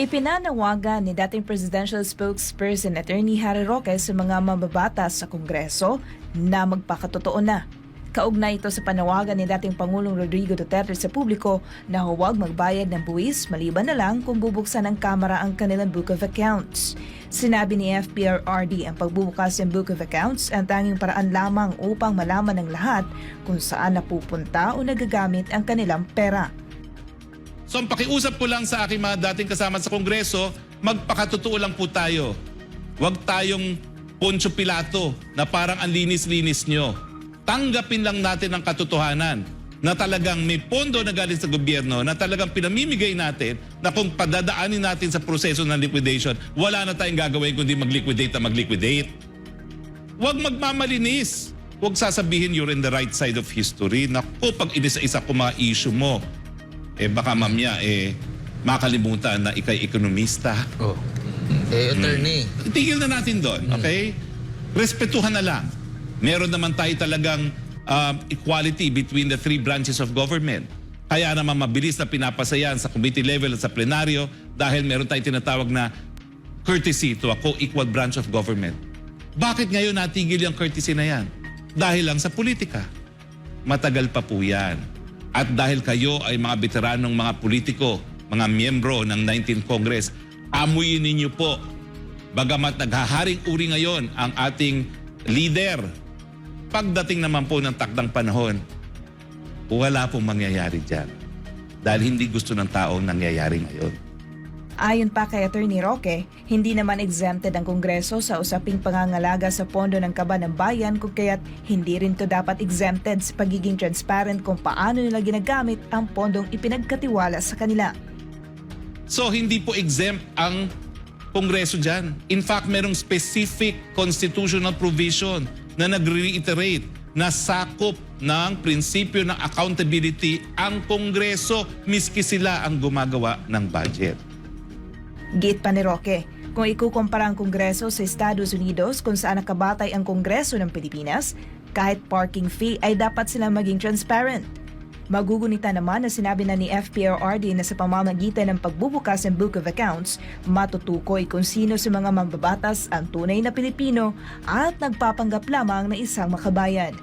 Ipinanawagan ni dating presidential spokesperson Attorney Harry Roque sa mga mababatas sa Kongreso na magpakatotoo na. Kaugnay ito sa panawagan ni dating Pangulong Rodrigo Duterte sa publiko na huwag magbayad ng buwis maliban na lang kung bubuksan ng Kamara ang kanilang Book of Accounts. Sinabi ni FPRRD ang pagbubukas ng Book of Accounts ang tanging paraan lamang upang malaman ng lahat kung saan napupunta o nagagamit ang kanilang pera. So ang pakiusap ko lang sa aking mga dating kasama sa Kongreso, magpakatotoo lang po tayo. Huwag tayong Poncio Pilato na parang ang linis-linis nyo. Tanggapin lang natin ang katotohanan na talagang may pondo na galing sa gobyerno na talagang pinamimigay natin na kung padadaanin natin sa proseso ng liquidation, wala na tayong gagawin kundi mag-liquidate na mag-liquidate. Huwag magmamalinis. Huwag sasabihin you're in the right side of history. Naku, pag inisa-isa ko mga issue mo, eh baka mamya eh makalimutan na ikay ekonomista. Oh. Eh, attorney. Tigil na natin doon, okay? Respetuhan na lang. Meron naman tayo talagang um, equality between the three branches of government. Kaya naman mabilis na pinapasayan sa committee level at sa plenaryo dahil meron tayong tinatawag na courtesy to a co-equal branch of government. Bakit ngayon natigil yung courtesy na yan? Dahil lang sa politika. Matagal pa po yan. At dahil kayo ay mga veteranong mga politiko, mga miyembro ng 19th Congress, amuyin ninyo po. Bagamat naghaharing uri ngayon ang ating leader, pagdating naman po ng takdang panahon, wala pong mangyayari dyan. Dahil hindi gusto ng tao ang nangyayari ngayon. Ayon pa kay Attorney Roque, hindi naman exempted ang Kongreso sa usaping pangangalaga sa pondo ng kaba ng bayan kung kaya't hindi rin to dapat exempted sa pagiging transparent kung paano nila ginagamit ang pondong ipinagkatiwala sa kanila. So hindi po exempt ang Kongreso dyan. In fact, merong specific constitutional provision na nag-reiterate na sakop ng prinsipyo ng accountability ang Kongreso miski sila ang gumagawa ng budget. Git pa ni Roque, kung ikukumpara ang Kongreso sa Estados Unidos kung saan nakabatay ang Kongreso ng Pilipinas, kahit parking fee ay dapat sila maging transparent. Magugunita naman na sinabi na ni FPRRD na sa pamamagitan ng pagbubukas ng Book of Accounts, matutukoy kung sino sa mga mambabatas ang tunay na Pilipino at nagpapanggap lamang na isang makabayan.